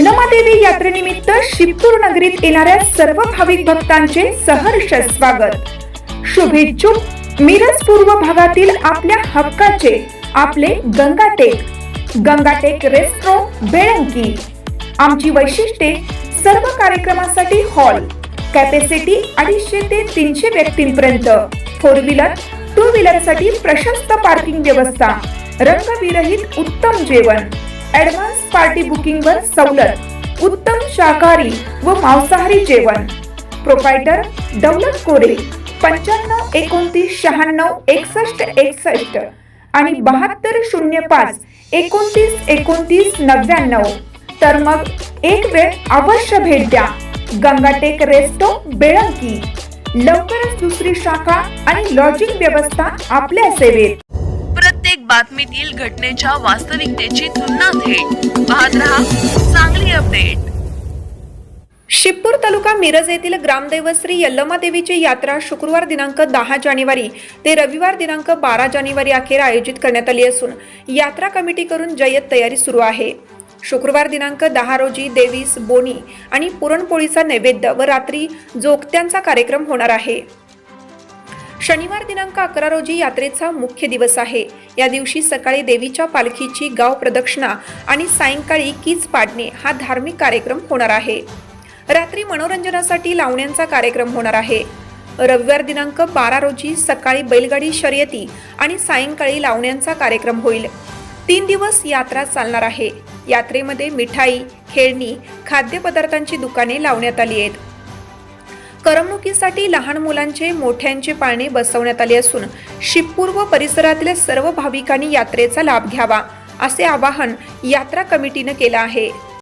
यल्लमादेवी यात्रेनिमित्त शिवपूर नगरीत येणाऱ्या सर्व भाविक भक्तांचे सहर्ष स्वागत. शुभेच्छुक मिरज पूर्व भागातील आपल्या हक्काचे आपले गंगाटेक. गंगाटेक रेस्ट्रो बेळंकी. आमची वैशिष्ट्ये सर्व कार्यक्रमासाठी हॉल. कॅपॅसिटी अडीचशे ते तीनशे व्यक्तींपर्यंत. फोर व्हीलर टू व्हीलरसाठी प्रशस्त पार्किंग व्यवस्था. रंगविरहित उत्तम जेवण. ऍडव्हान्स पार्टी बुकिंग वर सवलत उत्तम शाकाहारी व मांसाहारी जेवण. प्रोपायटर दौलत कोरे पंच्याण्णव एकोणतीस शहाण्णव एकसष्ट एकसष्ट आणि बहात्तर शून्य पाच एकोणतीस एकोणतीस नव्याण्णव. तर मग एक वेळ अवश्य भेट द्या. गंगाटेक रेस्टो बेळंकी. लवकरच दुसरी शाखा आणि लॉजिंग व्यवस्था आपल्या सेवेत. बातमीतील घटनेच्या वास्तविकतेची तुलना थेट. पाहत रहा चांगली अपडेट. शिपूर तालुका मिरज येथील ग्रामदैवत श्री यल्लमा देवीची यात्रा शुक्रवार दिनांक दहा जानेवारी ते रविवार दिनांक बारा जानेवारी अखेर आयोजित करण्यात आली असून यात्रा कमिटीकडून जय्यत तयारी सुरू आहे. शुक्रवार दिनांक दहा रोजी देवीस बोनी आणि पुरणपोळीचा नैवेद्य व रात्री जोगत्यांचा कार्यक्रम होणार आहे. शनिवार दिनांक अकरा रोजी यात्रेचा मुख्य दिवस आहे. या दिवशी सकाळी देवीच्या पालखीची गाव प्रदक्षिणा आणि सायंकाळी कीच पाडणे हा धार्मिक कार्यक्रम होणार आहे. रात्री मनोरंजनासाठी लावण्यांचा कार्यक्रम होणार आहे. रविवार दिनांक बारा रोजी सकाळी बैलगाडी शर्यती आणि सायंकाळी लावण्यांचा कार्यक्रम होईल. तीन दिवस यात्रा चालणार आहे. यात्रेमध्ये मिठाई खेळणी खाद्यपदार्थांची दुकाने लावण्यात आली आहेत. करमणुकीसाठी लहान मुलांचे मोठ्यांचे पाळणे बसवण्यात आले असून शिवपूर व परिसरातील सर्व भाविकांनी यात्रेचा लाभ घ्यावा असे आवाहन यात्रा कमिटीनं केलं आहे.